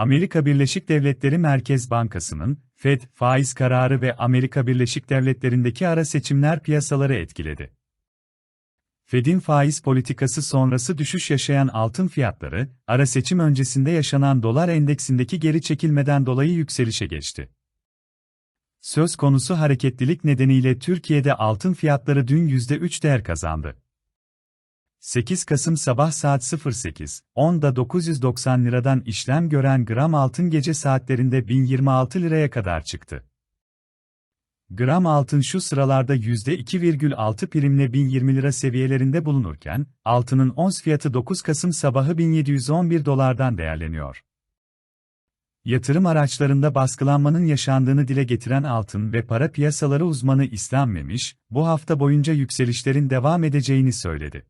Amerika Birleşik Devletleri Merkez Bankası'nın Fed faiz kararı ve Amerika Birleşik Devletleri'ndeki ara seçimler piyasaları etkiledi. Fed'in faiz politikası sonrası düşüş yaşayan altın fiyatları, ara seçim öncesinde yaşanan dolar endeksindeki geri çekilmeden dolayı yükselişe geçti. Söz konusu hareketlilik nedeniyle Türkiye'de altın fiyatları dün %3 değer kazandı. 8 Kasım sabah saat 08.10'da 990 liradan işlem gören gram altın gece saatlerinde 1026 liraya kadar çıktı. Gram altın şu sıralarda %2,6 primle 1020 lira seviyelerinde bulunurken, altının ons fiyatı 9 Kasım sabahı 1711 dolardan değerleniyor. Yatırım araçlarında baskılanmanın yaşandığını dile getiren altın ve para piyasaları uzmanı İslam Memiş, bu hafta boyunca yükselişlerin devam edeceğini söyledi.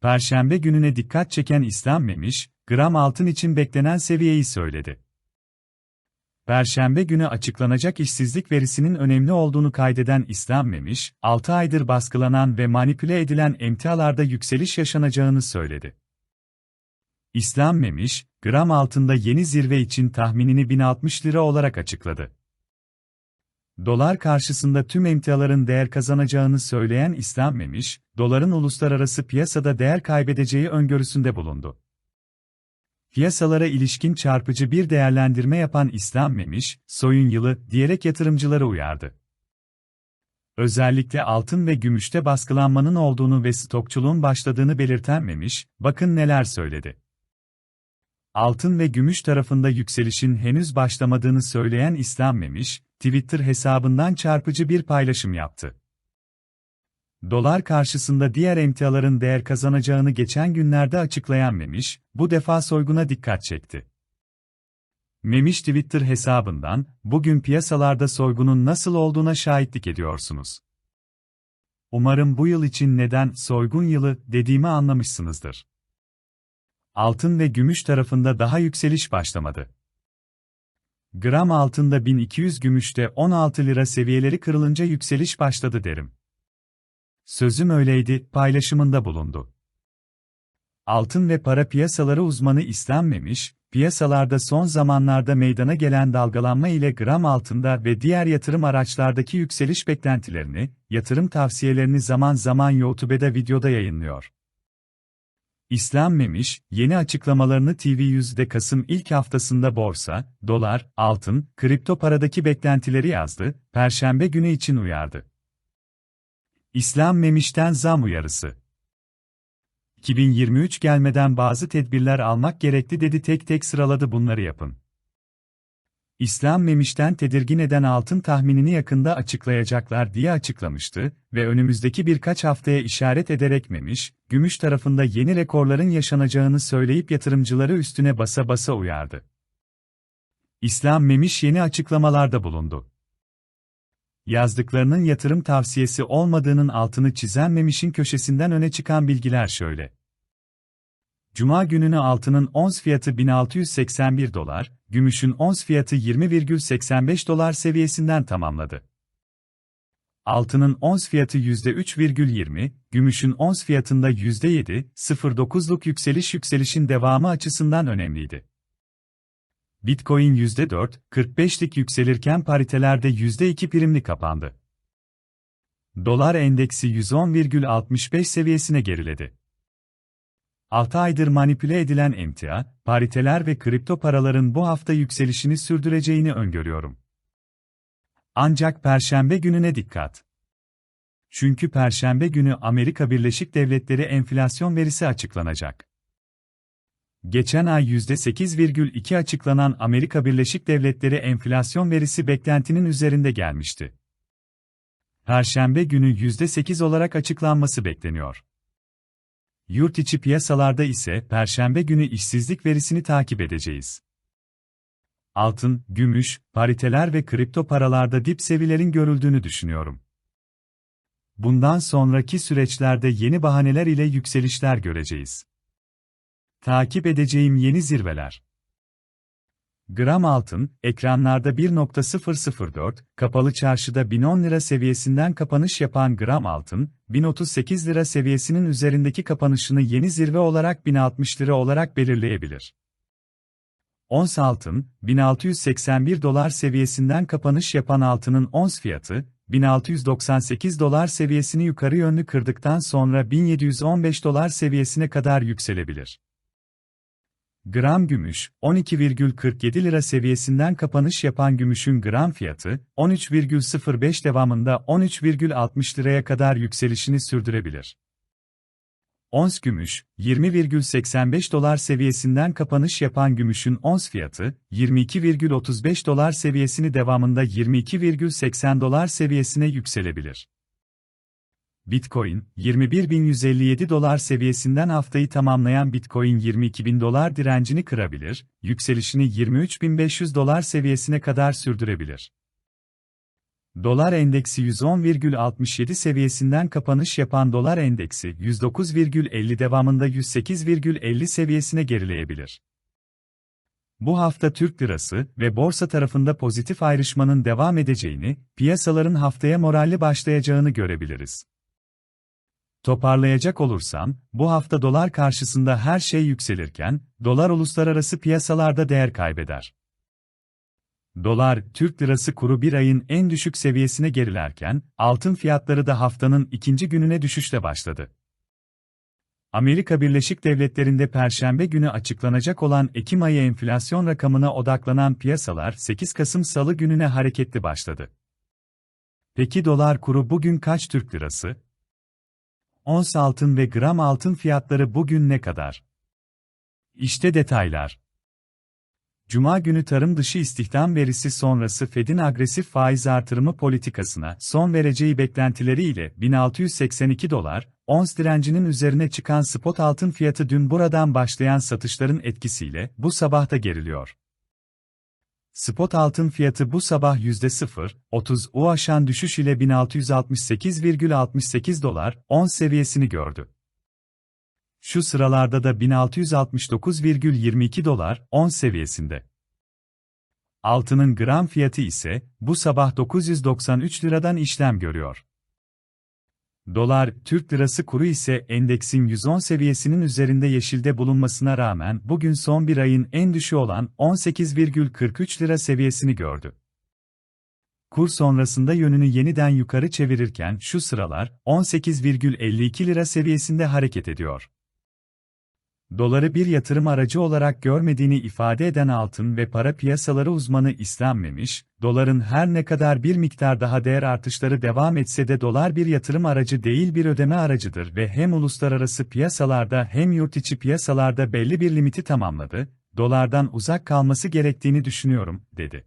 Perşembe gününe dikkat çeken İslam Memiş, gram altın için beklenen seviyeyi söyledi. Perşembe günü açıklanacak işsizlik verisinin önemli olduğunu kaydeden İslam Memiş, 6 aydır baskılanan ve manipüle edilen emtialarda yükseliş yaşanacağını söyledi. İslam Memiş, gram altında yeni zirve için tahminini 1060 lira olarak açıkladı. Dolar karşısında tüm emtiaların değer kazanacağını söyleyen İslam Memiş, doların uluslararası piyasada değer kaybedeceği öngörüsünde bulundu. Piyasalara ilişkin çarpıcı bir değerlendirme yapan İslam Memiş, soyun yılı diyerek yatırımcıları uyardı. Özellikle altın ve gümüşte baskılanmanın olduğunu ve stokçuluğun başladığını belirten Memiş, bakın neler söyledi. Altın ve gümüş tarafında yükselişin henüz başlamadığını söyleyen İslam Memiş, Twitter hesabından çarpıcı bir paylaşım yaptı. Dolar karşısında diğer emtiaların değer kazanacağını geçen günlerde açıklayan Memiş, bu defa soyguna dikkat çekti. Memiş Twitter hesabından, bugün piyasalarda soygunun nasıl olduğuna şahitlik ediyorsunuz. Umarım bu yıl için neden soygun yılı dediğimi anlamışsınızdır. Altın ve gümüş tarafında daha yükseliş başlamadı. Gram altında 1200 gümüşte 16 lira seviyeleri kırılınca yükseliş başladı derim. Sözüm öyleydi, paylaşımında bulundu. Altın ve para piyasaları uzmanı istenmemiş, piyasalarda son zamanlarda meydana gelen dalgalanma ile gram altında ve diğer yatırım araçlardaki yükseliş beklentilerini, yatırım tavsiyelerini zaman zaman YouTube'da videoda yayınlıyor. İslam Memiş, yeni açıklamalarını TV100'de Kasım ilk haftasında borsa, dolar, altın, kripto paradaki beklentileri yazdı, Perşembe günü için uyardı. İslam Memiş'ten zam uyarısı. 2023 gelmeden bazı tedbirler almak gerekli dedi tek tek sıraladı bunları yapın. İslam Memiş'ten tedirgin eden altın tahminini yakında açıklayacaklar diye açıklamıştı ve önümüzdeki birkaç haftaya işaret ederek Memiş, gümüş tarafında yeni rekorların yaşanacağını söyleyip yatırımcıları üstüne basa basa uyardı. İslam Memiş yeni açıklamalarda bulundu. Yazdıklarının yatırım tavsiyesi olmadığının altını çizen Memiş'in köşesinden öne çıkan bilgiler şöyle. Cuma gününü altının ons fiyatı 1681 dolar, gümüşün ons fiyatı 20,85 dolar seviyesinden tamamladı. Altının ons fiyatı %3,20, gümüşün ons fiyatında %7,09'luk yükseliş yükselişin devamı açısından önemliydi. Bitcoin %4,45'lik yükselirken paritelerde %2 primli kapandı. Dolar endeksi 110,65 seviyesine geriledi. 6 aydır manipüle edilen emtia, pariteler ve kripto paraların bu hafta yükselişini sürdüreceğini öngörüyorum. Ancak perşembe gününe dikkat. Çünkü perşembe günü Amerika Birleşik Devletleri enflasyon verisi açıklanacak. Geçen ay %8,2 açıklanan Amerika Birleşik Devletleri enflasyon verisi beklentinin üzerinde gelmişti. Perşembe günü %8 olarak açıklanması bekleniyor. Yurt içi piyasalarda ise perşembe günü işsizlik verisini takip edeceğiz. Altın, gümüş, pariteler ve kripto paralarda dip seviyelerin görüldüğünü düşünüyorum. Bundan sonraki süreçlerde yeni bahaneler ile yükselişler göreceğiz. Takip edeceğim yeni zirveler. Gram altın, ekranlarda 1.004, kapalı çarşıda 1010 lira seviyesinden kapanış yapan gram altın, 1038 lira seviyesinin üzerindeki kapanışını yeni zirve olarak 1060 lira olarak belirleyebilir. Ons altın, 1681 dolar seviyesinden kapanış yapan altının ons fiyatı, 1698 dolar seviyesini yukarı yönlü kırdıktan sonra 1715 dolar seviyesine kadar yükselebilir. Gram gümüş, 12,47 lira seviyesinden kapanış yapan gümüşün gram fiyatı, 13,05 devamında 13,60 liraya kadar yükselişini sürdürebilir. Ons gümüş, 20,85 dolar seviyesinden kapanış yapan gümüşün ons fiyatı, 22,35 dolar seviyesini devamında 22,80 dolar seviyesine yükselebilir. Bitcoin, 21.157 dolar seviyesinden haftayı tamamlayan Bitcoin 22.000 dolar direncini kırabilir, yükselişini 23.500 dolar seviyesine kadar sürdürebilir. Dolar endeksi 110,67 seviyesinden kapanış yapan dolar endeksi 109,50 devamında 108,50 seviyesine gerileyebilir. Bu hafta Türk lirası ve borsa tarafında pozitif ayrışmanın devam edeceğini, piyasaların haftaya moralli başlayacağını görebiliriz. Toparlayacak olursam, bu hafta dolar karşısında her şey yükselirken, dolar uluslararası piyasalarda değer kaybeder. Dolar, Türk lirası kuru bir ayın en düşük seviyesine gerilerken, altın fiyatları da haftanın ikinci gününe düşüşle başladı. Amerika Birleşik Devletleri'nde Perşembe günü açıklanacak olan Ekim ayı enflasyon rakamına odaklanan piyasalar 8 Kasım Salı gününe hareketli başladı. Peki dolar kuru bugün kaç Türk lirası? Ons altın ve gram altın fiyatları bugün ne kadar? İşte detaylar. Cuma günü tarım dışı istihdam verisi sonrası Fed'in agresif faiz artırımı politikasına son vereceği beklentileriyle 1682 dolar, ons direncinin üzerine çıkan spot altın fiyatı dün buradan başlayan satışların etkisiyle bu sabah da geriliyor. Spot altın fiyatı bu sabah %0.30 U aşan düşüş ile 1668,68 dolar, ons seviyesini gördü. Şu sıralarda da 1669,22 dolar, 10 seviyesinde. Altının gram fiyatı ise, bu sabah 993 liradan işlem görüyor. Dolar, Türk lirası kuru ise endeksin 110 seviyesinin üzerinde yeşilde bulunmasına rağmen bugün son bir ayın en düşüğü olan 18,43 lira seviyesini gördü. Kur sonrasında yönünü yeniden yukarı çevirirken şu sıralar 18,52 lira seviyesinde hareket ediyor doları bir yatırım aracı olarak görmediğini ifade eden altın ve para piyasaları uzmanı İslam Memiş, doların her ne kadar bir miktar daha değer artışları devam etse de dolar bir yatırım aracı değil bir ödeme aracıdır ve hem uluslararası piyasalarda hem yurt içi piyasalarda belli bir limiti tamamladı, dolardan uzak kalması gerektiğini düşünüyorum, dedi.